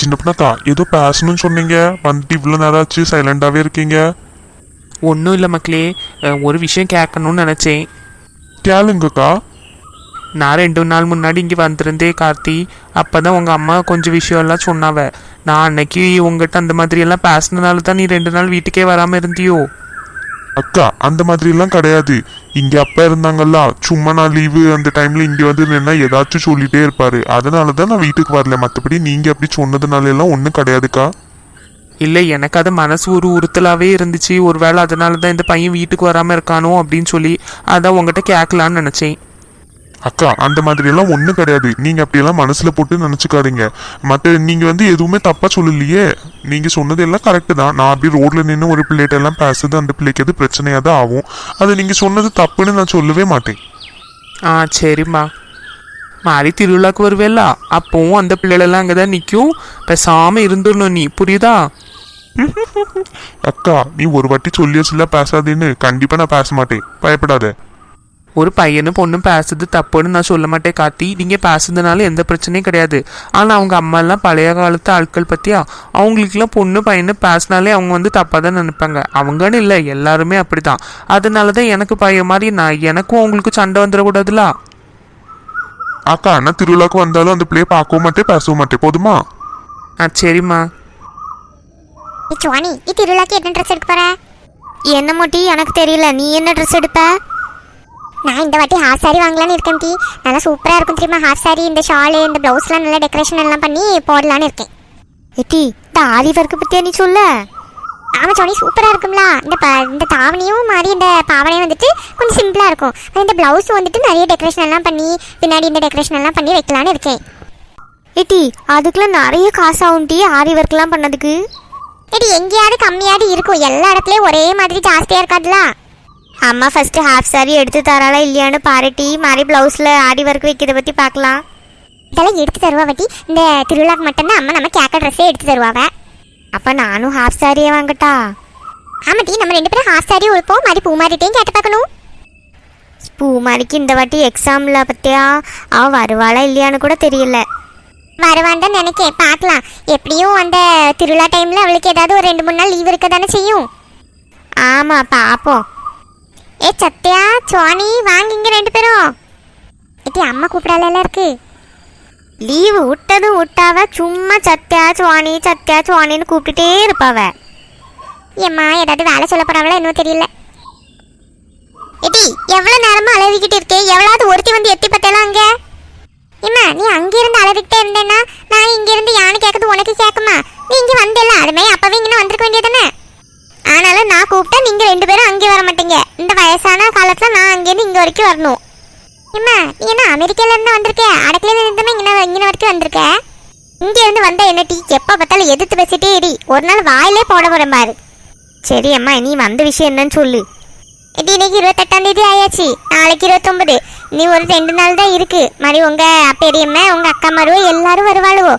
சின்ன பொண்ணக்கா ஏதோ பேசணும்னு சொன்னீங்க. வந்துட்டு இவ்வளோ நேரம் ஆச்சு சைலண்டாகவே இருக்கீங்க. ஒன்றும் இல்லை மக்களே. ஒரு விஷயம் கேட்கணும்னு நினச்சேன். கேளுங்கக்கா. நான் ரெண்டு நாள் முன்னாடி இங்கே வந்திருந்தே கார்த்தி. அப்போ தான் உங்கள் அம்மா கொஞ்சம் விஷயம்லாம் சொன்னாவ. நான் அன்னைக்கு உங்ககிட்ட அந்த மாதிரியெல்லாம் பேசினனால தான் நீ ரெண்டு நாள் வீட்டுக்கே வராமல் இருந்தியோ? அக்கா அந்த மாதிரிலாம் கிடையாது. இங்க அப்பா இருந்தாங்கல்ல சும்மா நான் லீவு அந்த டைம்ல இங்க வந்து நின்னா ஏதாச்சும் சொல்லிட்டே இருப்பாரு. அதனால தான் நான் வீட்டுக்கு வரல. மற்றபடி நீங்க அப்படி சொன்னதுனால எல்லாம் ஒன்றும் கிடையாதுக்கா. இல்லை எனக்கு அது மனசு ஒரு உறுத்தலாகவே இருந்துச்சு. ஒருவேளை அதனால தான் இந்த பையன் வீட்டுக்கு வராமல் இருக்கானோ அப்படின்னு சொல்லி அதான் உங்ககிட்ட கேட்கலான்னு நினச்சேன். அக்கா அந்த மாதிரி எல்லாம் ஒன்றும் கிடையாது. நீங்க அப்படியெல்லாம் மனசுல போட்டு நினைச்சுக்காதீங்க. மற்ற நீங்க வந்து எதுவுமே தப்பா சொல்லலையே. நீங்க சொன்னது எல்லாம் கரெக்டு தான். நான் அப்படி ரோட்ல நின்று ஒரு பிள்ளைகிட்ட எல்லாம் பேசுறது அந்த பிள்ளைக்கு அது பிரச்சனையா தான் ஆகும். அது நீங்க சொன்னது தப்புன்னு நான் சொல்லவே மாட்டேன். ஆ சரிம்மா. மாறி திருவிழாக்கு வருவேல்ல. அப்போவும் அந்த பிள்ளைகளெல்லாம் அங்கே தான் நிற்கும் பேசாமல் இருந்துடணும் நீ. புரியுதா? அக்கா நீ ஒரு வாட்டி சொல்லியாச்சுல பேசாதேன்னு. கண்டிப்பா நான் பேச மாட்டேன். பயப்படாத. ஒரு பையனும் பொண்ணும் பேசுறது தப்புன்னு நான் சொல்ல மாட்டேன் கார்த்தி. நீங்கள் பேசுறதுனால எந்த பிரச்சனையும் கிடையாது. ஆனால் அவங்க அம்மாலாம் பழைய காலத்து ஆட்கள் பற்றியா அவங்களுக்குலாம் பொண்ணு பையனு பேசினாலே அவங்க வந்து தப்பாக தான் நினைப்பாங்க. அவங்கன்னு இல்லை எல்லாருமே அப்படி தான் அதனால தான் எனக்கு பையன் மாதிரி நான் எனக்கும் அவங்களுக்கும் சண்டை வந்துடக்கூடாதுல? அக்கா நான் திருவிழாக்கு வந்தாலும் அந்த பிள்ளைய பார்க்கவும் மாட்டேன் பேசவும் மாட்டேன். போதுமா? ஆ சரிம்மா. சுவாணி நீ திருவிழாக்கு என்ன ட்ரெஸ் எடுக்க போற? என்ன மோட்டி எனக்கு தெரியல. நீ என்ன ட்ரெஸ் எடுப்ப? நான் இந்த வாட்டி ஹாஃப் சாரி வாங்கலான்னு இருக்கேன் டி. நல்லா சூப்பராக இருக்கும் தெரியுமா? ஹாஃப் சாரி இந்த ஷாலு இந்த ப்ளவுஸ்லாம் நல்லா டெக்கரேஷன் எல்லாம் பண்ணி போடலான்னு இருக்கேன். எட்டி இந்த ஆரி ஒர்க்கு பற்றியா நீ சொல்ல? ஆமாம் சோனி சூப்பராக இருக்கும்ல. இந்த ப இந்த தாவணியும் மாதிரி இந்த பாவனையும் வந்துட்டு கொஞ்சம் சிம்பிளாக இருக்கும். அது இந்த ப்ளவுஸ் வந்துட்டு நிறைய டெக்கரேஷன் எல்லாம் பண்ணி பின்னாடி இந்த டெக்கரேஷன் எல்லாம் பண்ணி வைக்கலான்னு இருக்கேன். ஏட்டி அதுக்கெல்லாம் நிறைய காசு ஆகும் டி ஆரி ஒர்க்லாம் பண்ணதுக்கு. ஏடி எங்கேயாவது கம்மியாவது இருக்கும். எல்லா இடத்துலயும் ஒரே மாதிரி ஜாஸ்தியா இருக்காதுல. அம்மா ஃபர்ஸ்ட் ஹாஃப் சாரி எடுத்து தராளா இல்லையான்னு பாருட்டி மாதிரி பிளவுஸ்ல ஆடி ஒர்க் வைக்கிறத பத்தி பார்க்கலாம். இதெல்லாம் எடுத்து தருவா வட்டி இந்த திருவிழாக்கு மட்டும்தான் அம்மா நம்ம கேக்க ட்ரெஸ்ஸே எடுத்து தருவாவ அப்ப நானும் ஹாஃப் சாரியே வாங்கட்டா? ஆமாட்டி நம்ம ரெண்டு பேரும் ஹாஃப் சாரி உடுப்போம். மாதிரி பூ மாதிரிட்டையும் கேட்டு பார்க்கணும். பூமாரிக்கு இந்த வாட்டி எக்ஸாம்ல பத்தியா அவ வருவாளா இல்லையான்னு கூட தெரியல. வருவான்னு நினைக்கேன். பார்க்கலாம். எப்படியும் அந்த திருவிழா டைம்ல அவளுக்கு ஏதாவது ஒரு ரெண்டு மூணு நாள் லீவ் இருக்க தானே செய்யும். ஆமா பாப்போம். ஏ சத்யா சுவாணி வாங்க இங்க ரெண்டு பேரும். ஏட்டி அம்மா கூப்பிடால இருக்கு. லீவு விட்டதும் விட்டாவ சும்மா சத்யா சுவாணி சத்யா சுவாணின்னு கூப்பிட்டுட்டே இருப்பாவ. ஏம்மா ஏதாவது வேலை சொல்ல போறாங்களா இன்னும் தெரியல. ஏட்டி எவ்வளவு நேரமா அலறிக்கிட்டு இருக்கே? எவ்வளவு ஒருத்தி வந்து எட்டி பத்தலாம் அங்க? ஏம்மா நீ அங்கிருந்து அலறிக்கிட்டே இருந்தேன்னா நான் இங்கிருந்து யானை கேட்கறது உனக்கு கேட்குமா? நீ இங்க வந்தேல அதுமே அப்பவே இங்கே வந்திருக்க வேண்டியதானே ஆனாலும் நான் கூப்பிட்டா நீங்கள் ரெண்டு பேரும் அங்கே வர மாட்டீங்க. இந்த வயசான காலத்தில் நான் அங்கேருந்து இங்கே வரைக்கும் வரணும். இம்மா நீ என்ன அமெரிக்காலேருந்து வந்திருக்க? அடக்கல இங்கே இங்க வரைக்கும் வந்திருக்க? இங்கேருந்து இருந்து வந்தா என்ன டீ? எப்போ பார்த்தாலும் எதிர்த்து பேசிட்டே இடி ஒரு நாள் வாயிலே போட போறேன் பாரு. சரி அம்மா நீ வந்த விஷயம் என்னன்னு சொல்லு. இது இன்னைக்கு இருபத்தெட்டாம் தேதி ஆயாச்சு. நாளைக்கு இருபத்தொம்பது நீ ஒரு ரெண்டு நாள் தான் இருக்கு. மாதிரி உங்க பெரியம்மா உங்க அக்கா மருவோ எல்லாரும் வருவாளுவோ.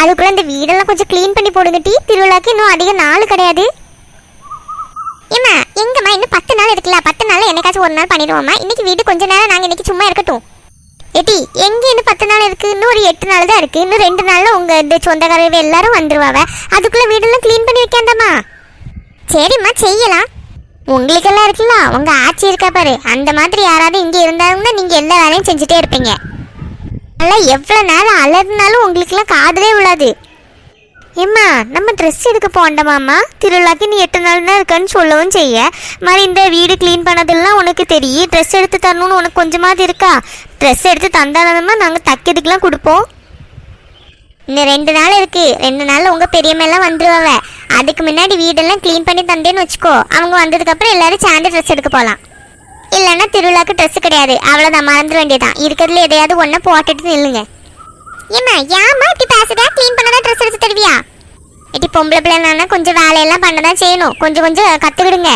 அதுக்குள்ள இந்த வீடெல்லாம் கொஞ்சம் க்ளீன் பண்ணி போடுங்க டீ. திருவிழாக்கு இன்னும் அதிக நாள் கிடையாது. ஏமா எங்கம்மா இன்னும் பத்து நாள் இருக்குல்ல பத்து நாள் என்னைக்காச்சும் ஒரு நாள் பண்ணிடுவோம்மா. இன்னைக்கு வீடு கொஞ்ச நேரம் நாங்கள் இன்னைக்கு சும்மா இருக்கட்டும். எட்டி எங்கே இன்னும் பத்து நாள் இருக்கு? இன்னும் ஒரு எட்டு நாள் தான் இருக்கு. இன்னும் ரெண்டு நாள்ல உங்க இந்த சொந்தக்காரர்கள் எல்லாரும் வந்துருவாவ. அதுக்குள்ள வீடெல்லாம் க்ளீன் பண்ணி வைக்காண்டாமா சரிம்மா செய்யலாம். உங்களுக்கெல்லாம் இருக்குல்ல உங்க ஆட்சி இருக்கா பாரு. அந்த மாதிரி யாராவது இங்க இருந்தாங்கன்னா நீங்க எல்லா வேலையும் செஞ்சுட்டே இருப்பீங்க. நல்லா எவ்வளோ நேரம் அலர்னாலும் உங்களுக்குலாம் காதலே விழாது. ஏம்மா நம்ம ட்ரெஸ் எடுக்க போண்டமாம்மா திருவிழாக்கு நீ எட்டு நாள் தான் இருக்கன்னு சொல்லவும் செய்ய. மாதிரி இந்த வீடு க்ளீன் பண்ணதெல்லாம் உனக்கு தெரியும். ட்ரெஸ் எடுத்து தரணும்னு உனக்கு கொஞ்சமாவது இருக்கா? ட்ரெஸ் எடுத்து தந்தாதானம்மா நாங்கள் தைக்கிறதுக்கெலாம் கொடுப்போம். இன்னும் ரெண்டு நாள் இருக்கு. ரெண்டு நாள் உங்கள் பெரியம்மெல்லாம் வந்துருவாவ. அதுக்கு முன்னாடி வீடெல்லாம் க்ளீன் பண்ணி தந்தேன்னு வச்சுக்கோ. அவங்க வந்ததுக்கப்புறம் எல்லாரும் சேர்ந்து ட்ரெஸ் எடுக்க போகலாம் இல்லைன்னா திருவிழாக்கு ட்ரெஸ் கிடையாது. அவ்வளோதான் மறந்துட வேண்டியதான் இருக்கிறதுல எதையாவது ஒன்றை போட்டுட்டு நில்லுங்க. ஏமா ஏமா இப்படி பேசுதா க்ளீன் பண்ணதான் ட்ரெஸ் எடுத்து தருவியா? இட்டி பொம்பளை பிள்ளைனா கொஞ்சம் வேலையெல்லாம் பண்ண தான் செய்யணும். கொஞ்சம் கொஞ்சம் கற்றுக்கிடுங்க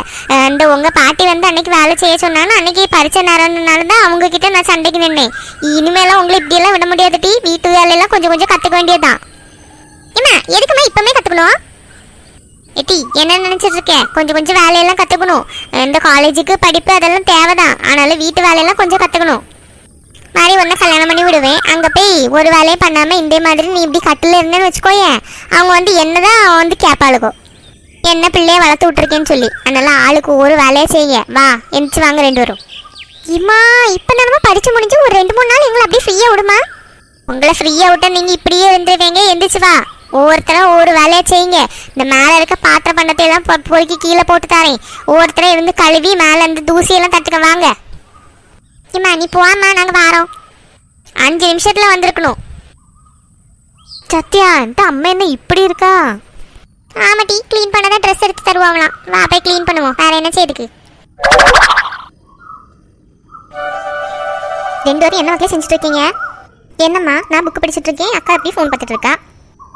இந்த உங்கள் பாட்டி வந்து அன்னைக்கு வேலை செய்ய சொன்னாங்க அன்னைக்கு பரிச்சை நேரம்னால தான் அவங்க கிட்ட நான் சண்டைக்கு நின்னேன். இனிமேலாம் உங்களை இப்படியெல்லாம் விட முடியாது டி. வீட்டு வேலையெல்லாம் கொஞ்சம் கொஞ்சம் கற்றுக்க வேண்டியதுதான். ஏமா எதுக்கும்மா இப்போமே கற்றுக்கணும் எட்டி என்ன நினச்சிட்டு இருக்கேன் கொஞ்சம் கொஞ்சம் வேலையெல்லாம் கற்றுக்கணும் இந்த காலேஜுக்கு படிப்பு அதெல்லாம் தேவைதான். ஆனாலும் வீட்டு வேலையெல்லாம் கொஞ்சம் கற்றுக்கணும் மாதிரி ஒன்று கல்யாணம் பண்ணி விடுவேன். அங்கே போய் ஒரு வேலையும் பண்ணாமல் இந்த மாதிரி நீ இப்படி கட்டில் இருந்தேன்னு வச்சுக்கோயேன் அவங்க வந்து என்னதான் அவன் வந்து கேட்பாளுகோ என்ன பிள்ளைய வளர்த்து விட்டுருக்கேன்னு சொல்லி. அதனால் ஆளுக்கு ஒரு வேலையை செய்ய. வா எந்திரிச்சு வாங்க ரெண்டு வரும் இம்மா இப்போ நம்ம படித்து முடிஞ்சு ஒரு ரெண்டு மூணு நாள் எங்களை அப்படியே ஃப்ரீயாக விடுமா? உங்களை ஃப்ரீயாக விட்டா நீங்கள் இப்படியே இருந்துருவீங்க. எந்திரிச்சு வா. ஒவ்வொருத்தரும் ஒவ்வொரு வேலையை செய்யுங்க. இந்த மேலே இருக்க பாத்திர பண்டத்தை எல்லாம் பொறுக்கி கீழே போட்டு தரேன். ஒவ்வொருத்தரும் இருந்து கழுவி மேலே இருந்து தூசியெல்லாம் தட்டுக்க வாங்க. இம்மா நீ போம்மா நாங்கள் வாரோம். அஞ்சு நிமிஷத்தில் வந்திருக்கணும். சத்யா இந்த அம்மா என்ன இப்படி இருக்கா? ஆமாட்டி க்ளீன் பண்ணதான் ட்ரெஸ் எடுத்து தருவாங்களாம். வா போய் க்ளீன் பண்ணுவோம். வேற என்ன செய்யுதுக்கு ரெண்டு பேரும் என்ன மக்களே செஞ்சுட்டு இருக்கீங்க? என்னம்மா நான் புக்கு படிச்சுட்டு இருக்கேன். அக்கா எப்படி ஃபோன் பார்த்துட்டு இருக்கா?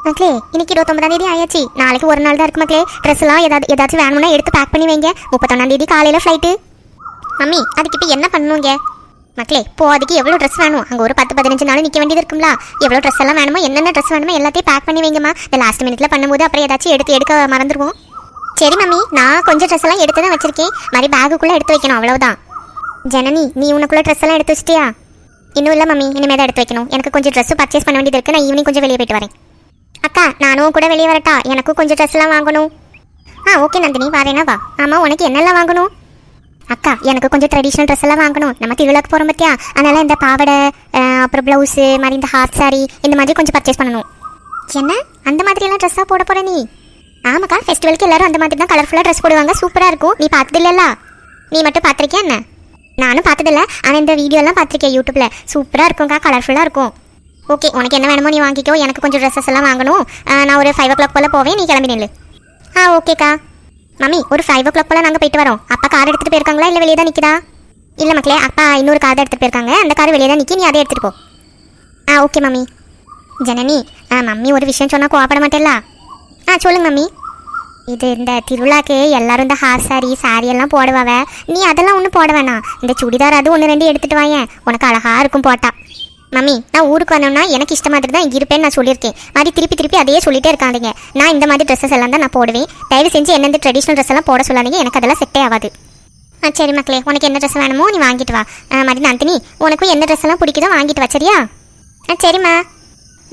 மக்களே இன்னைக்கு இருபத்தொன்பதாம் தேதி ஆயாச்சு. நாளைக்கு ஒரு நாள் தான் இருக்கு மக்களே. ட்ரெஸ் எல்லாம் ஏதாவது ஏதாச்சும் வேணும்னா எடுத்து பேக் பண்ணி வைங்க. முப்பத்தொன்னாம் தேதி காலையில ஃப்ளைட்டு மம்மி அதுக்கு இப்போ என்ன பண்ணுங்க மக்களே போதைக்கு எவ்வளோ ட்ரெஸ் வேணும்? அங்கே ஒரு பத்து பதினஞ்சு நாள் நிற்க வேண்டியது இருக்கும்ல. எவ்வளோ ட்ரெஸ் எல்லாம் வேணுமோ என்னென்ன ட்ரெஸ் வேணுமோ எல்லாத்தையும் பேக் பண்ணி வைங்கம்மா. இந்த லாஸ்ட் மினிட்ல பண்ணும்போது அப்புறம் ஏதாச்சும் எடுத்து எடுக்க மறந்துடுவோம் சரி மம்மி நான் கொஞ்சம் ட்ரெஸ் எல்லாம் எடுத்து தான் வச்சிருக்கேன். மாதிரி பேகுக்குள்ளே எடுத்து வைக்கணும் அவ்வளோதான் ஜனனி நீ உனக்குள்ளே ட்ரெஸ் எல்லாம் எடுத்து வச்சிட்டியா? இன்னும் இல்லை மம்மி. இனிமேல் தான் எடுத்து வைக்கணும். எனக்கு கொஞ்சம் ட்ரெஸ் பர்ச்சேஸ் பண்ண வேண்டியது இருக்கு. நான் ஈவினிங் கொஞ்சம் வெளியே போயிட்டு வரேன். அக்கா நானும் கூட வெளியே வரட்டா. எனக்கும் கொஞ்சம் ட்ரெஸ் எல்லாம் வாங்கணும். ஆ ஓகே நந்தினி. வரேனா வா. ஆமாம் உனக்கு என்னெல்லாம் வாங்கணும்? அக்கா எனக்கு கொஞ்சம் ட்ரெடிஷ்னல் ட்ரெஸ் எல்லாம் வாங்கணும். நம்ம திருவிழாக்கு போகிறோம் பார்த்தியா அதனால இந்த பாவாடை அப்புறம் ப்ளவுஸு மாதிரி இந்த ஹாஃப் சாரி இந்த மாதிரி கொஞ்சம் பர்ச்சேஸ் பண்ணணும். என்ன? அந்த மாதிரியெல்லாம் ட்ரெஸ்ஸாக போட போகிற நீ? ஆமாக்கா ஃபெஸ்டிவலுக்கு எல்லாரும் அந்த மாதிரி தான் கலர்ஃபுல்லாக ட்ரெஸ் போடுவாங்க. சூப்பராக இருக்கும். நீ பார்த்தது இல்லைல்ல நீ மட்டும் பார்த்துருக்கியா என்ன? நானும் பார்த்ததில்ல. ஆனால் இந்த வீடியோலாம் பார்த்துருக்கேன் யூடியூப்பில் சூப்பராக இருக்கும்க்கா கலர்ஃபுல்லாக இருக்கும். ஓகே உனக்கு என்ன வேணுமோ நீ வாங்கிக்கோ. எனக்கு கொஞ்சம் ட்ரெஸ்ஸஸ் எல்லாம் வாங்கணும். நான் ஒரு ஃபைவ் ஓ கிளாக் போல் போவேன். நீ கிளம்பி நில்லு. ஆ ஓகேக்கா மம்மி ஒரு ஃபைவ் ஓ கிளாக் போல் நாங்கள் போயிட்டு வரோம். அப்பா கார் எடுத்துகிட்டு போயிருக்காங்களா இல்லை வெளியே தான் நிற்கிதா இல்லை மக்களே அப்பா இன்னொரு கார் எடுத்துகிட்டு போயிருக்காங்க. அந்த கார் வெளியே தான் நிற்கி நீ அதை எடுத்துகிட்டு போ. ஆ ஓகே மம்மி. ஜனனி ஆ மம்மி ஒரு விஷயம் சொன்னால் கோவப்பட மாட்டேல்ல? ஆ சொல்லுங்க மம்மி. இது இந்த திருவிழாக்கு எல்லாரும் இந்த ஹாஃப் சாரி சாரி எல்லாம் போடுவாவ. நீ அதெல்லாம் ஒன்றும் போட வேணாம். இந்த சுடிதார் அது ஒன்று ரெண்டு எடுத்துகிட்டு வாயேன். உனக்கு அழகாக இருக்கும் போட்டா. மம்மி நான் ஊருக்கு வரணும்னா எனக்கு இஷ்ட மாதிரி தான் இருப்பேன்னு நான் சொல்லியிருக்கேன். மாதிரி திருப்பி திருப்பி அதையே சொல்லிட்டே இருக்காதீங்க. நான் இந்த மாதிரி ட்ரெஸ்ஸஸ் எல்லாம் தான் நான் போடுவேன். தயவு செஞ்சு என்னென்ன இந்த ட்ரெடிஷ்னல் ட்ரெஸ் எல்லாம் போட சொல்லாதீங்க. எனக்கு அதெல்லாம் செட்டே ஆகாது. ஆ சரி மக்களே உனக்கு என்ன ட்ரெஸ் வேணுமோ நீ வாங்கிட்டு வா. ஆ, மாதிரி நந்தினி உனக்கும் என்ன ட்ரெஸ் எல்லாம் பிடிக்குதோ வாங்கிட்டு வா சரியா? ஆ சரிம்மா.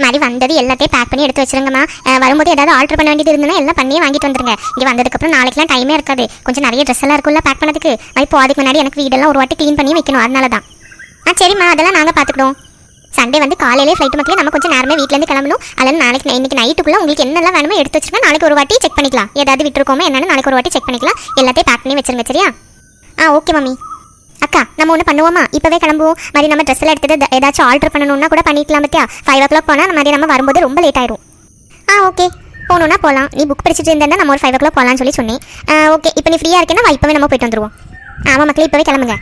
மாதிரி வந்தது எல்லாத்தையும் பேக் பண்ணி எடுத்து வச்சிருங்கம்மா. வரும்போது ஏதாவது ஆல்டர் பண்ண வேண்டியது இருந்ததுன்னா எல்லாம் பண்ணியே வாங்கிட்டு வந்துருங்க. இங்கே வந்ததுக்கப்புறம் நாளைக்கெல்லாம் டைமே இருக்காது. கொஞ்சம் நிறைய ட்ரெஸ் எல்லாம் இருக்கும்ல பேக் பண்ணதுக்கு. மாதிரி இப்போ அதுக்கு முன்னாடி எனக்கு வீடெல்லாம் ஒரு வாட்டி க்ளீன் பண்ணி வைக்கணும். அதனால தான் ஆ சரிம்மா அதெல்லாம் நாங்கள் பார்த்துக்கிடுவோம் சண்டே வந்து காலையிலே ஃப்ளைட் மக்களே நம்ம கொஞ்சம் நேரமே வீட்டிலேருந்து கிளம்பணும். அதில் நாளைக்கு இன்னைக்கு நைட்டுக்குள்ளே உங்களுக்கு என்னெல்லாம் வேணுமோ எடுத்து வச்சிருக்கேன். நாளைக்கு ஒரு வாட்டி செக் பண்ணிக்கலாம். ஏதாவது விட்டுருக்கோமோ என்னன்னு நாளைக்கு ஒரு வாட்டி செக் பண்ணிக்கலாம். எல்லாத்தையும் பேக் பண்ணி வச்சிருங்க சரியா? ஆ ஓகே மம்மி அக்கா நம்ம ஒன்று பண்ணுவோமா? இப்போவே கிளம்புவோம். மாதிரி நம்ம ட்ரெஸ்ஸில் எடுத்துட்டு ஏதாச்சும் ஆல்டர் பண்ணணும்னா கூட பண்ணிக்கலாம் பத்தியா? ஃபைவ் ஓ கிளாக் போனால் மாதிரி நம்ம வரும்போது ரொம்ப லேட் ஆயிரும். ஆ ஓகே போகணுன்னா போகலாம் நீ புக் படிச்சுட்டு இருந்தா நம்ம ஒரு ஃபைவ் ஓ கிளாக் போகலான்னு சொல்லி சொன்னேன். ஓகே இப்போ நீ ஃப்ரீயாக இருக்கேன்னா இப்போவே நம்ம போயிட்டு வந்துருவோம். ஆமாம் மக்களே இப்போவே கிளம்புங்க.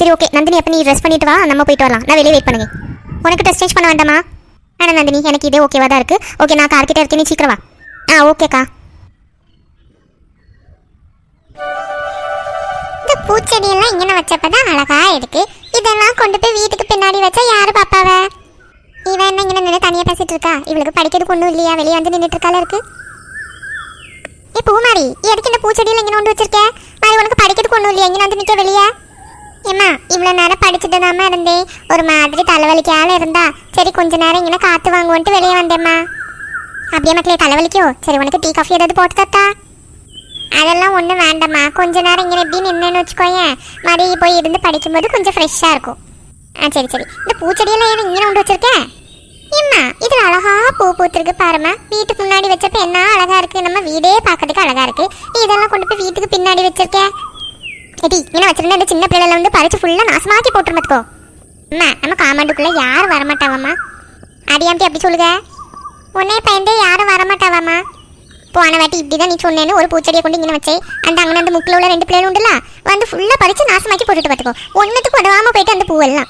சரி ஓகே நந்தினி அப்போ நீ ட்ரெஸ் பண்ணிட்டு வா. நம்ம போயிட்டு வரலாம். நான் வெளியே வெயிட் பண்ணுங்க. உனக்கு ட்ரெஸ் சேஞ்ச் பண்ண வேண்டாமா? ஆனால் நந்தினி எனக்கு இதே ஓகேவா தான் இருக்குது ஓகே நான் கார்கிட்ட இருக்கேன் நீ சீக்கிரம் ஆ ஓகேக்கா இந்த பூச்செடியெல்லாம் இங்கே வச்சப்பதான் அழகா இருக்கு. இதெல்லாம் கொண்டு போய் வீட்டுக்கு பின்னாடி வச்சா யாரு பாப்பாவ? இவன் என்ன இங்கே நின்று தனியாக பேசிட்டு இருக்கா? இவளுக்கு படிக்கிறதுக்கு ஒன்றும் இல்லையா? வெளியே வந்து நின்றுட்டு இருக்கால இருக்கு. ஏ பூமாரி எதுக்கு இந்த பூச்செடியில் இங்கே கொண்டு வச்சிருக்க? மாதிரி உனக்கு படிக்கிறதுக்கு ஒன்றும் இல்லையா? இங்கே வந்து நிற்க வெளியே? ஏம்மா இவ்வளோ நேரம் படிச்சுட்டு தாம்மா இருந்தேன். ஒரு மாதிரி தலைவலிக்கால இருந்தா சரி கொஞ்ச நேரம் இங்கே காற்று வாங்குவோன்ட்டு வெளியே வந்தேம்மா. அப்படியே மக்களே தலைவலிக்கோ? சரி உனக்கு டீ காஃபி ஏதாவது போட்டு தத்தா? அதெல்லாம் ஒன்றும் வேண்டாம்மா. கொஞ்ச நேரம் இங்கே எப்படி நின்றுன்னு வச்சுக்கோயேன். மாதிரி போய் இருந்து படிக்கும்போது கொஞ்சம் ஃப்ரெஷ்ஷாக இருக்கும். ஆ சரி சரி. இந்த பூச்செடியெல்லாம் ஏன் இங்கே கொண்டு வச்சிருக்கேன் ஏம்மா இதில் அழகா பூ பூத்துருக்கு பாருமா வீட்டுக்கு முன்னாடி வச்சப்ப என்ன அழகா இருக்கு? நம்ம வீடே பார்க்கறதுக்கு அழகா இருக்கு. நீ இதெல்லாம் கொண்டு போய் வீட்டுக்கு பின்னாடி வச்சிருக்கேன் எடி என்ன வச்சிருந்த இந்த சின்ன பிள்ளைல வந்து பறிச்சு ஃபுல்லாக நாசமாக்கி போட்டுருமத்துக்கோ அம்மா நம்ம காமாண்டுக்குள்ளே யாரும் வரமாட்டாவாம்மா? அடியாம்பி அப்படி சொல்லுங்க உன்னே பயந்தே யாரும் வரமாட்டாவாம்மா? போன வாட்டி இப்படி தான் நீ சொன்னேன்னு ஒரு பூச்செடியை கொண்டு இங்கே வச்சே அந்த அங்கே அந்த முக்கில் உள்ள ரெண்டு பிள்ளைகள் உண்டுல வந்து ஃபுல்லாக பறித்து நாசமாக்கி போட்டுட்டு பார்த்துக்கோ ஒன்றுத்துக்கு உதவாமல் போயிட்டு அந்த பூவெல்லாம்.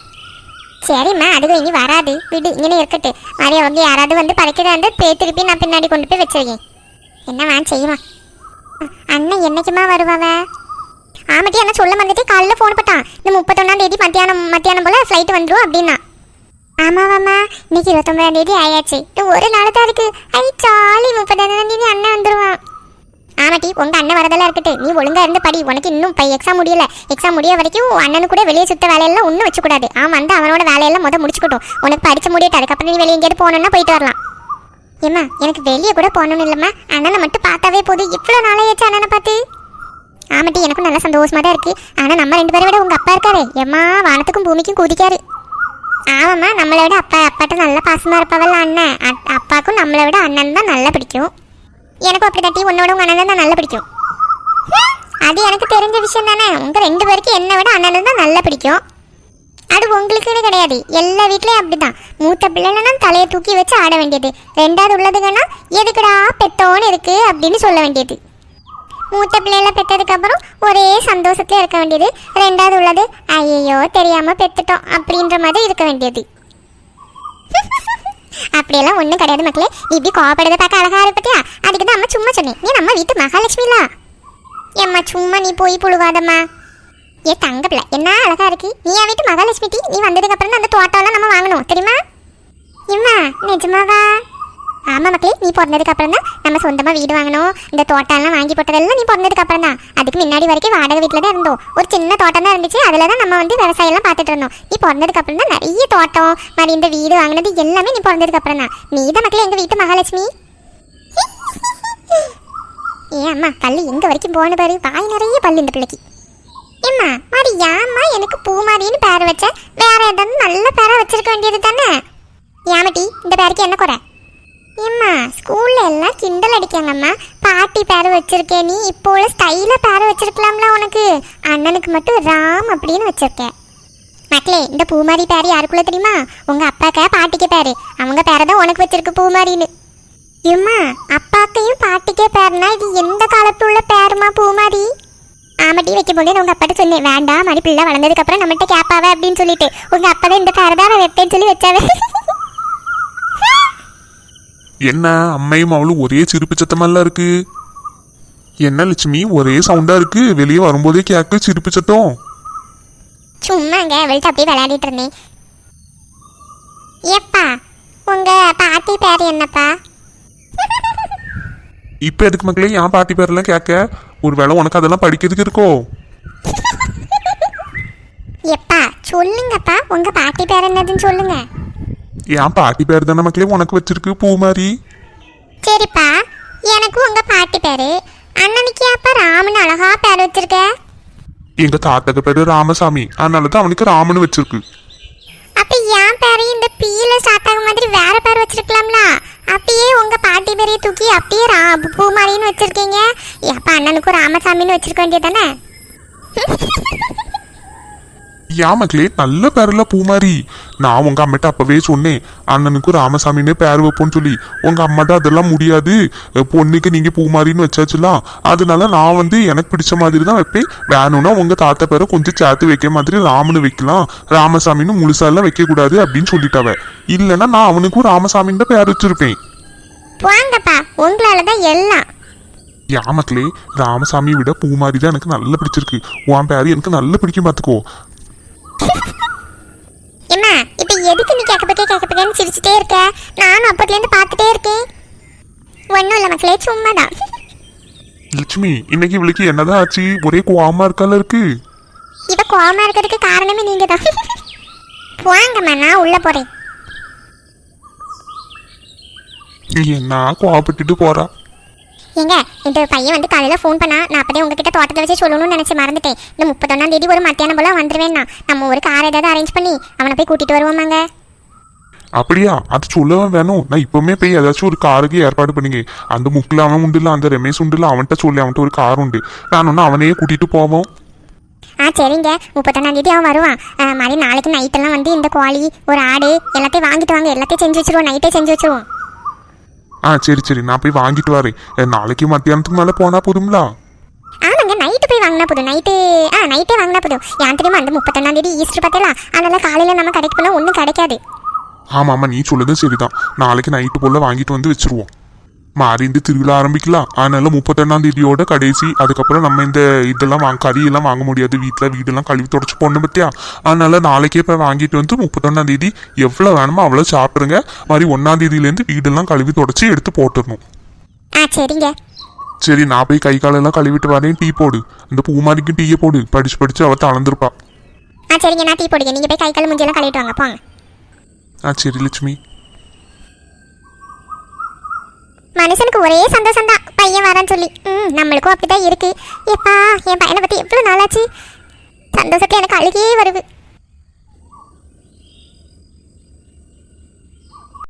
சரிம்மா அது இனி வராது. விடு இங்கே இருக்கட்டு. மாதிரி அவங்க யாராவது வந்து பறிக்கிறதா இருந்தால் பே திருப்பி நான் பின்னாடி கொண்டு போய் வச்சிருக்கேன். என்ன வேன் செய்யுமா அண்ணன் என்னைக்குமா வருவாவ? ஆமாட்டி என்ன சொல்ல வந்துட்டு காலையில் ஃபோன் போட்டான். இந்த முப்பத்தொன்னாம் தேதி மத்தியானம் மத்தியானம் போல் ஃப்ளைட் வந்துடும் அப்படின்னா. ஆமாவாம்மா இன்னைக்கு இருபத்தொன்பதாம் தேதி ஆயாச்சு. ஒரு நாள் தான் இருக்கு. ஐ சாலி முப்பதாம் தேதி அண்ணன் வந்துருவான். ஆமாட்டி உங்கள் அண்ணன் வரதெல்லாம் இருக்கட்டு நீ ஒழுங்கா இருந்து படி. உனக்கு இன்னும் இப்போ எக்ஸாம் முடியல. எக்ஸாம் முடிய வரைக்கும் உன் அண்ணனு கூட வெளியே சுத்த வேலையெல்லாம் ஒன்றும் வச்சுக்கூடாது. அவன் வந்து அவனோட வேலையெல்லாம் முத முடிச்சுக்கட்டும். உனக்கு படிச்சு முடியட்டு அதுக்கப்புறம் நீ வெளியே எங்கேயாவது போகணுன்னா போயிட்டு வரலாம். ஏம்மா எனக்கு வெளியே கூட போகணும்னு இல்லைம்மா. அண்ணனை மட்டும் பார்த்தாவே போதும். இவ்வளோ நாளாச்சு அண்ணனை பார்த்து. ஆமாட்டி எனக்கும் நல்ல சந்தோஷமாக தான் இருக்கு. ஆனா நம்ம ரெண்டு பேரை விட உங்க அப்பா இருக்காரு. எம்மா வானத்துக்கும் பூமிக்கும் குதிக்காரு ஆமாம்மா நம்மளை விட அப்பா அப்பாட்ட நல்ல பாசமா இருப்பவல்ல அண்ணன் அப்பாவுக்கும் நம்மளை விட அண்ணன் தான் நல்லா பிடிக்கும். எனக்கும் அப்படி தட்டி உன்னோட உங்கள் அண்ணன் தான் நல்லா பிடிக்கும். அது எனக்கு தெரிஞ்ச விஷயம் தானே. உங்கள் ரெண்டு பேருக்கு என்னை விட அண்ணன் தான் நல்லா பிடிக்கும். அது உங்களுக்குன்னு கிடையாது. எல்லா வீட்லயும் அப்படிதான். மூத்த பிள்ளைன்னா தலையை தூக்கி வச்சு ஆட வேண்டியது. ரெண்டாவது உள்ளதுங்கன்னா எதுக்குடா பெத்தோன்னு இருக்கு அப்படின்னு சொல்ல வேண்டியது. மூத்த பிள்ளைகளை பெற்றதுக்கப்புறம் ஒரே சந்தோஷத்தில் இருக்க வேண்டியது. ரெண்டாவது உள்ளது ஐயோ தெரியாம பெற்றுட்டோம் அப்படின்ற மாதிரி இருக்க வேண்டியது. அப்படியெல்லாம் ஒன்றும் கிடையாது மக்களே. நீ இப்படி கோவப்படுறத பார்க்க அழகா இருக்கு பத்தியா? அதுக்கு தான் அம்மா சும்மா சொன்னேன் நீ நம்ம வீட்டு மகாலட்சுமிலா? ஏம்மா சும்மா நீ போய் புழுவாதம்மா ஏ தங்க பிள்ளை என்ன அழகா இருக்கு. நீ என் வீட்டு மகாலட்சுமி டீ நீ வந்ததுக்கு அப்புறம் அந்த தோட்டம்லாம் நம்ம வாங்கணும் தெரியுமா? இம்மா நிஜமாவா? ஆமா மக்களே நீ பிறந்ததுக்கு அப்புறம் தான் நம்ம சொந்தமாக வீடு வாங்கணும். இந்த தோட்டம்லாம் வாங்கி போட்டதெல்லாம் நீ பிறந்ததுக்கு அப்புறம் தான். அதுக்கு முன்னாடி வரைக்கும் வாடகை வீட்டில் தான் இருந்தோம். ஒரு சின்ன தோட்டம் தான் இருந்துச்சு. அதில் தான் நம்ம வந்து விவசாயம் எல்லாம் பார்த்துட்டு இருந்தோம். நீ பிறந்ததுக்கு அப்புறம் தான் நிறைய தோட்டம் மாதிரி இந்த வீடு வாங்கினது எல்லாமே நீ பிறந்ததுக்கு அப்புறம் தான். நீ தான் மக்களே எங்கள் வீட்டு மகாலட்சுமி. ஏ அம்மா பல்லு எங்க வரைக்கும் போன பாரு. வாய் நிறைய பல்லு இந்த பிள்ளைக்கு. ஏம்மா மாதிரி ஏம்மா எனக்கு பூமாரின்னு பேர் வச்ச? வேற ஏதாவது நல்ல பேரா வச்சிருக்க வேண்டியது தானே? ஏமாட்டி இந்த பேருக்கு என்ன குறை? ஏம்மா ஸ்கூல்ல எல்லாம் கிண்டல் அடிக்காங்கம்மா. பாட்டி பேர் வச்சிருக்கேன் நீ இப்போ உள்ள ஸ்டைல பேர் வச்சிருக்கலாம்ல உனக்கு. அண்ணனுக்கு மட்டும் ராம் அப்படின்னு வச்சிருக்கேன். மக்களே இந்த பூமாரி பேர் யாருக்குள்ள தெரியுமா? உங்க அப்பாக்கா பாட்டிக்கு பேரு. அவங்க பேரை தான் உனக்கு வச்சிருக்கு பூமாரின்னு. ஏம்மா அப்பாக்கையும் பாட்டிக்கே பேர்னா இது எந்த காலத்துள்ள பேருமா பூமாரி? ஆமாட்டி வைக்கும் போது உங்க அப்பாட்ட சொன்னேன். வேண்டாம் மணி பிள்ளை வளர்ந்ததுக்கு அப்புறம் நம்மகிட்ட கேப்பாவே அப்படின்னு சொல்லிட்டு. உங்க அப்பா தான் இந்த பேரை தான் நான் வைப்பேன்னு சொல்லி வச்சாவே. என்ன அம்மையும் அவளும் ஒரே சிரிப்பு சத்தமெல்லாம் இருக்கு? என்ன லட்சுமி ஒரே சவுண்டா இருக்கு? வெளியே வரும்போதே கேட்க சிரிப்பு சத்தம். சும்மாங்க அவள்கிட்ட அப்படியே விளையாடிட்டு இருந்தேன். ஏப்பா உங்க பாட்டி பேர் என்னப்பா? இப்ப எதுக்கு மக்களே என் பாட்டி பேரெல்லாம் கேட்க? ஒருவேளை உனக்கு அதெல்லாம் படிக்கிறதுக்கு இருக்கோ? எப்பா சொல்லுங்கப்பா உங்க பாட்டி பேர் என்னதுன்னு சொல்லுங்க. என் பாட்டி பேர் தானே மக்களே உனக்கு வச்சிருக்கு பூ மாதிரி. சரிப்பா எனக்கு உங்க பாட்டி பேரு. அண்ணனுக்கு அப்பா ராமன் அழகா பேர் வச்சிருக்க? எங்க தாத்தாக்கு பேரு ராமசாமி. அதனாலதான் அவனுக்கு ராமன் வச்சிருக்கு. அப்ப என் பேரையும் இந்த பீல சாத்தாங்க மாதிரி வேற பேர் வச்சிருக்கலாம்ல? அப்படியே உங்க பாட்டி பேரையை தூக்கி அப்படியே ரா பூமாரின்னு வச்சிருக்கீங்க. அப்ப அண்ணனுக்கும் ராமசாமின்னு வச்சிருக்க வேண்டியதானே ஏன் மக்களே நல்ல பேர்ல பூ மாதிரி நான் உங்க அம்மிட்ட அப்பவே சொன்னேன். அண்ணனுக்கும் ராமசாமின்னு பேர் வைப்போம்னு சொல்லி. உங்க அம்மாட்ட அதெல்லாம் முடியாது. பொண்ணுக்கு நீங்க பூ மாதிரின்னு வச்சாச்சுலாம் அதனால நான் வந்து எனக்கு பிடிச்ச மாதிரி தான் வைப்பேன். வேணும்னா உங்க தாத்தா பேரை கொஞ்சம் சேர்த்து வைக்க மாதிரி ராமனு வைக்கலாம். ராமசாமின்னு முழுசா எல்லாம் வைக்க கூடாது அப்படின்னு சொல்லிட்டாவ. இல்லைன்னா நான் அவனுக்கும் ராமசாமின்னு தான் பேர் வச்சிருப்பேன். வாங்கப்பா உங்களால தான் எல்லாம். மக்களே ராமசாமியை விட பூ மாதிரி தான் எனக்கு நல்லா பிடிச்சிருக்கு. உன் பேர் எனக்கு நல்லா பிடிக்கும் பார்த்துக்கோ எம்மா இப்ப எதுக்கு நீ கேட்கப்பக்கே கேட்கப்பக்கேன்னு சிரிச்சுட்டே இருக்க? நானும் அப்பத்துலேருந்து பார்த்துட்டே இருக்கேன். ஒன்றும் இல்லை மக்களே சும்மா தான் லட்சுமி இன்னைக்கு இவளுக்கு என்னதான் ஆச்சு? ஒரே கோவமா இருக்கால இருக்கு. இவ கோவமா இருக்கிறதுக்கு காரணமே நீங்க தான் வாங்கம்மா நான் உள்ள போறேன். என்ன கோவப்பட்டுட்டு போறா? ஏங்க இந்த பையன் வந்து காலையில ஃபோன் பண்ணா நான் அப்படியே உங்ககிட்ட தோட்டத்தை வச்சு சொல்லணும்னு நினைச்சு மறந்துட்டேன். இந்த முப்பத்தொன்னாம் தேதி ஒரு மத்தியானம் போல வந்துருவேன்னா நம்ம ஒரு கார் ஏதாவது அரேஞ்ச் பண்ணி அவனை போய் கூட்டிட்டு வருவோமாங்க. அப்படியா? அது சொல்லவும் வேணும். நான் இப்பவுமே போய் ஏதாச்சும் ஒரு காருக்கு ஏற்பாடு பண்ணுங்க அந்த முக்கில் அவன் உண்டுல அந்த ரமேஷ் உண்டுல அவன்கிட்ட சொல்லி அவன்கிட்ட ஒரு கார் உண்டு. நான் ஒன்று அவனையே கூட்டிட்டு போவோம். ஆ சரிங்க. முப்பத்தொன்னாம் தேதி அவன் வருவான். மாதிரி நாளைக்கு நைட்டெல்லாம் வந்து இந்த கோழி ஒரு ஆடு எல்லாத்தையும் வாங்கிட்டு வாங்க. எல்லாத்தையும் செஞ்சு வச்சிருவோம். நைட்டே செஞ்சு வச்சிருவோம். ஆ சரி சரி. நான் போய் வாங்கிட்டு வரேன். நாளைக்கு மத்தியானத்துக்கு மேலே போனா போதுங்களா ஆமாங்க நைட்டு போய் வாங்கினா போதும். நைட்டு ஆ நைட்டே வாங்கினா போதும். ஏன் தெரியுமா அந்த முப்பத்தொன்னாம் தேதி ஈஸ்டர் பார்த்தலாம் அதனால காலையில நம்ம கடைக்கு போனால் ஒன்றும் கிடைக்காது. ஆமா ஆமா நீ சொல்லுதும் சரிதான். நாளைக்கு நைட்டு போல வாங்கிட்டு வந்து வச்சிருவோம். மாறி இந்த திருவிழா ஆரம்பிக்கலாம். அதனால முப்பத்தொன்னாம் தேதியோட கடைசி அதுக்கப்புறம் நம்ம இந்த இதெல்லாம் வாங்க கறி எல்லாம் வாங்க முடியாது. வீட்டில் வீடெல்லாம் கழுவி தொடச்சு போடணும் பத்தியா? அதனால நாளைக்கே போய் வாங்கிட்டு வந்து முப்பத்தொன்னாம் தேதி எவ்வளோ வேணுமோ அவ்வளோ சாப்பிடுங்க. மாதிரி ஒன்னாம் தேதியிலேருந்து வீடெல்லாம் கழுவி தொடச்சி எடுத்து போட்டுடணும். சரிங்க. சரி நான் போய் கை காலெல்லாம் கழுவிட்டு வரேன். டீ போடு. அந்த பூமாரிக்கும் டீயை போடு. படிச்சு படிச்சு அவ தளர்ந்துருப்பா. ஆ சரிங்க. நான் டீ போடுங்க. நீங்கள் போய் கை கால் மூஞ்சியெல்லாம் கழுவிட்டு வாங்க. போங்க. ஆ சரி லட்சுமி. மனுஷனுக்கு ஒரே சந்தோஷம் தான் பையன் வரேன்னு சொல்லி. ம் நம்மளுக்கும் அப்படிதான் இருக்கு. எப்பா என் பையனை பற்றி எவ்வளோ நாளாச்சு? சந்தோஷத்துல எனக்கு அழுகே வருது.